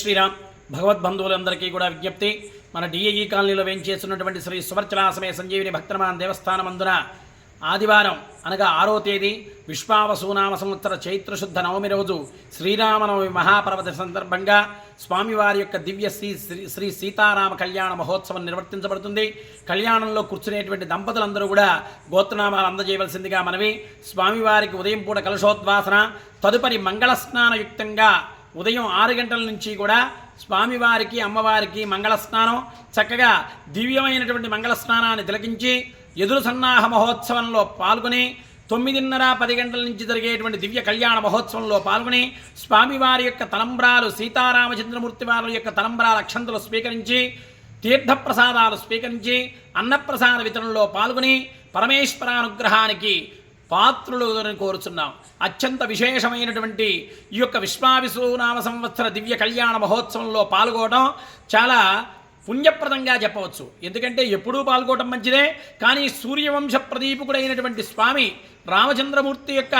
శ్రీరామ్. భగవద్బంధువులందరికీ కూడా విజ్ఞప్తి. మన డిఏఈ కాలనీలో వేంచేస్తున్నటువంటి శ్రీ సువర్చలాసమే సంజీవిని భక్తమాన్ దేవస్థానమందున ఆదివారం అనగా ఆరో తేదీ విశ్వావసూనామ సంవత్సర చైత్రశుద్ధ నవమి రోజు శ్రీరామనవమి మహాపర్వత సందర్భంగా స్వామివారి యొక్క దివ్య శ్రీ శ్రీ శ్రీ సీతారామ కళ్యాణ మహోత్సవం నిర్వర్తించబడుతుంది. కళ్యాణంలో కూర్చునేటువంటి దంపతులందరూ కూడా గోత్రనామాలు అందజేయవలసిందిగా మనవి. స్వామివారికి ఉదయం పూట కలశోద్వాసన తదుపరి మంగళ స్నానయుక్తంగా ఉదయం ఆరు గంటల నుంచి కూడా స్వామివారికి అమ్మవారికి మంగళ స్నానం చక్కగా దివ్యమైనటువంటి మంగళ స్నానాన్ని తిలకించి ఎదురు సన్నాహ మహోత్సవంలో పాల్గొని తొమ్మిదిన్నర పది గంటల నుంచి జరిగేటువంటి దివ్య కళ్యాణ మహోత్సవంలో పాల్గొని స్వామివారి యొక్క తలంబ్రాలు సీతారామచంద్రమూర్తి వారి యొక్క తలంబ్రాల అక్షంతలు స్వీకరించి తీర్థప్రసాదాలు స్వీకరించి అన్నప్రసాద వితరణలో పాల్గొని పరమేశ్వరానుగ్రహానికి పాత్రులు కోరుచున్నాం. అత్యంత విశేషమైనటువంటి ఈ యొక్క విశ్వావిశ్వనామ సంవత్సర దివ్య కళ్యాణ మహోత్సవంలో పాల్గొనడం చాలా పుణ్యప్రదంగా చెప్పవచ్చు. ఎందుకంటే ఎప్పుడూ పాల్గొనడం మంచిదే. కానీ సూర్యవంశ ప్రదీపకుడైనటువంటి స్వామి రామచంద్రమూర్తి యొక్క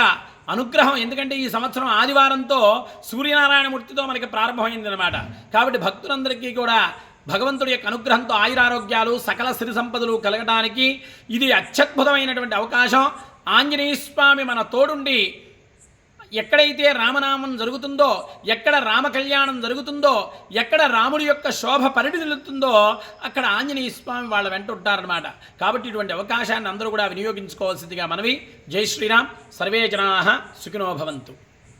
అనుగ్రహం ఎందుకంటే ఈ సంవత్సరం ఆదివారంతో సూర్యనారాయణమూర్తితో మనకి ప్రారంభమైందనమాట కాబట్టి భక్తులందరికీ కూడా భగవంతుడి యొక్క అనుగ్రహంతో ఆయురారోగ్యాలు సకల సిరి సంపదలు కలగడానికి ఇది అత్యద్భుతమైనటువంటి అవకాశం. ఆంజనేయ స్వామి మన తోడుండి ఎక్కడైతే రామనామం జరుగుతుందో ఎక్కడ రామ కళ్యాణం జరుగుతుందో ఎక్కడ రాముడి యొక్క శోభ పరిడిదిల్లుతుందో అక్కడ ఆంజనేయ స్వామి వాళ్ళ వెంట ఉంటారనమాట కాబట్టి ఇటువంటి అవకాశాన్ని అందరూ కూడా వినియోగించుకోవాల్సిందిగా మనవి. జై శ్రీరామ్. సర్వే జనా సుఖినో భవంతు.